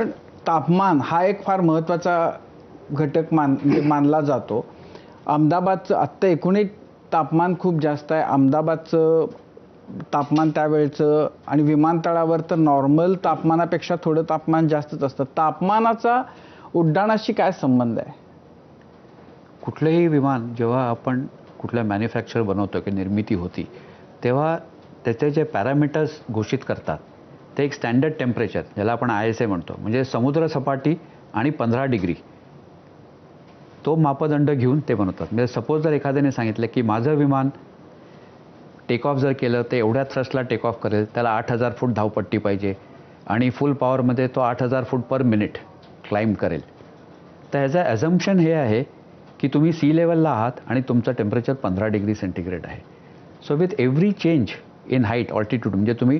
पण तापमान हा एक फार महत्त्वाचा घटक मान म्हणजे मानला जातो. अहमदाबादचं आत्ता एकूणही तापमान खूप जास्त आहे. अहमदाबादचं तापमान त्यावेळचं आणि विमानतळावर तर नॉर्मल तापमानापेक्षा थोडं तापमान जास्तच असतं. तापमानाचा उड्डाणाशी काय संबंध आहे? कुठलंही विमान जेव्हा आपण कुठलं मॅन्युफॅक्चर बनवतो की निर्मिती होती तेव्हा त्याचे जे पॅरामीटर्स घोषित करतात ते एक स्टँडर्ड टेम्परेचर ज्याला आपण आय एस ए म्हणतो. म्हणजे समुद्र सपाटी आणि पंधरा डिग्री. तो मापदंड घेऊन ते बनवतात. म्हणजे सपोज जर एखाद्याने सांगितलं की माझं विमान टेक ऑफ जर केलं तर एवढ्या थ्रस्टला टेक ऑफ करेल त्याला आठ हजार फूट धावपट्टी पाहिजे आणि फुल पॉवरमध्ये तो आठ हजार फूट पर मिनिट क्लाइंब करेल. तर ह्याचं ॲझम्पशन हे आहे की तुम्ही सी लेवलला आहात आणि तुमचं टेम्परेचर पंधरा डिग्री सेंटीग्रेड आहे. So with every change in height altitude म्हणजे तुम्ही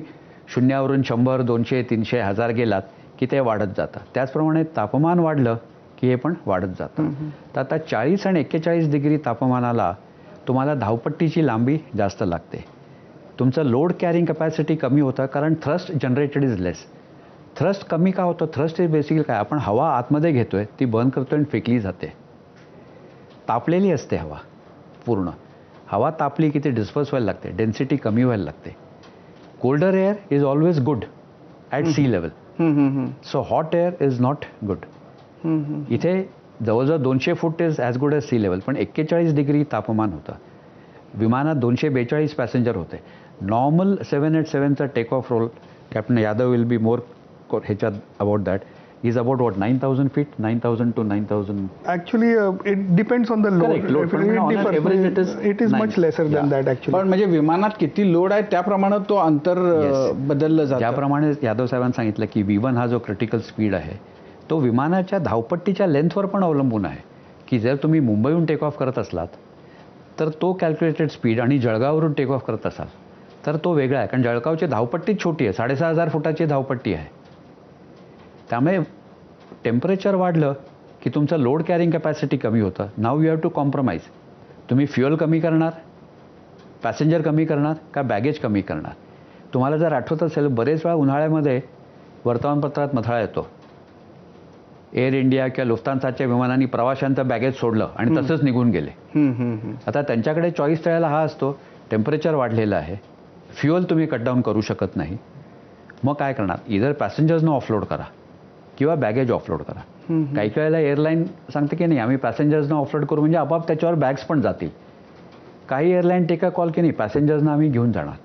शून्यावरून शंभर दोनशे तीनशे हजार गेलात की ते वाढत जातं त्याचप्रमाणे तापमान वाढलं की हे पण वाढत जातं. तर आता चाळीस आणि एक्केचाळीस डिग्री तापमानाला तुम्हाला धावपट्टीची लांबी जास्त लागते. तुमचं लोड कॅरिंग कॅपॅसिटी कमी होतं कारण thrust generated is less thrust कमी का होतं? थ्रस्ट इज बेसिकली काय? आपण हवा आतमध्ये घेतोय ती बर्न करतोय आणि फेकली जाते. तापलेली असते हवा पूर्ण. हवा तापली की ती डिस्पर्स व्हायला लागते डेन्सिटी कमी व्हायला लागते. Colder air is always good at sea level hmm, hmm, hmm. So hot air is not good hmm, hmm. इथे जवळजवळ दोनशे foot is as good as sea level पण एक्केचाळीस डिग्री तापमान होतं. विमानात दोनशे बेचाळीस पॅसेंजर होते. Normal seven eight सेवनचा take off roll captain Yadav will be more ह्याच्यात about that is about what nine thousand feet nine thousand to nine thousand Actually, uh, it depends on the load. Correct, load. It, it on an differs. average it is it is nine. much lesser than Yeah. that actually. पण म्हणजे विमानात किती load आहे त्याप्रमाणे तो अंतर Yes. बदललं जातं ज्याप्रमाणे यादव साहेबांनी सांगितलं की व्ही वन हा जो क्रिटिकल स्पीड आहे तो विमानाच्या धावपट्टीच्या लेंथवर पण अवलंबून आहे की जर तुम्ही मुंबईहून टेक ऑफ करत असलात तर तो कॅल्क्युलेटेड स्पीड आणि जळगाववरून टेक ऑफ करत असाल तर तो वेगळा आहे कारण जळगावची धावपट्टी छोटी आहे साडेसहा हजार फुटाची धावपट्टी आहे त्यामुळे टेम्परेचर वाढलं की तुमचं लोड कॅरिंग कॅपॅसिटी कमी होतं. Now you have to compromise तुम्ही फ्युअल कमी करणार पॅसेंजर कमी करणार का बॅगेज कमी करणार? तुम्हाला जर आठवत असेल बरेच वेळा उन्हाळ्यामध्ये वर्तमानपत्रात मथळा येतो. एअर इंडिया किंवा लुफ्तांसाच्या विमानांनी प्रवाशांचं बॅगेज सोडलं आणि तसंच निघून गेले. आता त्यांच्याकडे चॉईस त्यावेळेला हा असतो टेम्परेचर वाढलेलं आहे. फ्युअल तुम्ही कट डाऊन करू शकत नाही. मग काय करणार? इधर पॅसेंजर्सनं ऑफलोड करा. किंवा बॅगेज ऑफलोड करा. काही काही वेळेला एअरलाईन सांगते की नाही आम्ही पॅसेंजर्सनं ऑफलोड करू म्हणजे आपोआप त्याच्यावर बॅग्स पण जातील. काही एअरलाईन टेका कॉल की नाही पॅसेंजर्सना आम्ही घेऊन जाणार.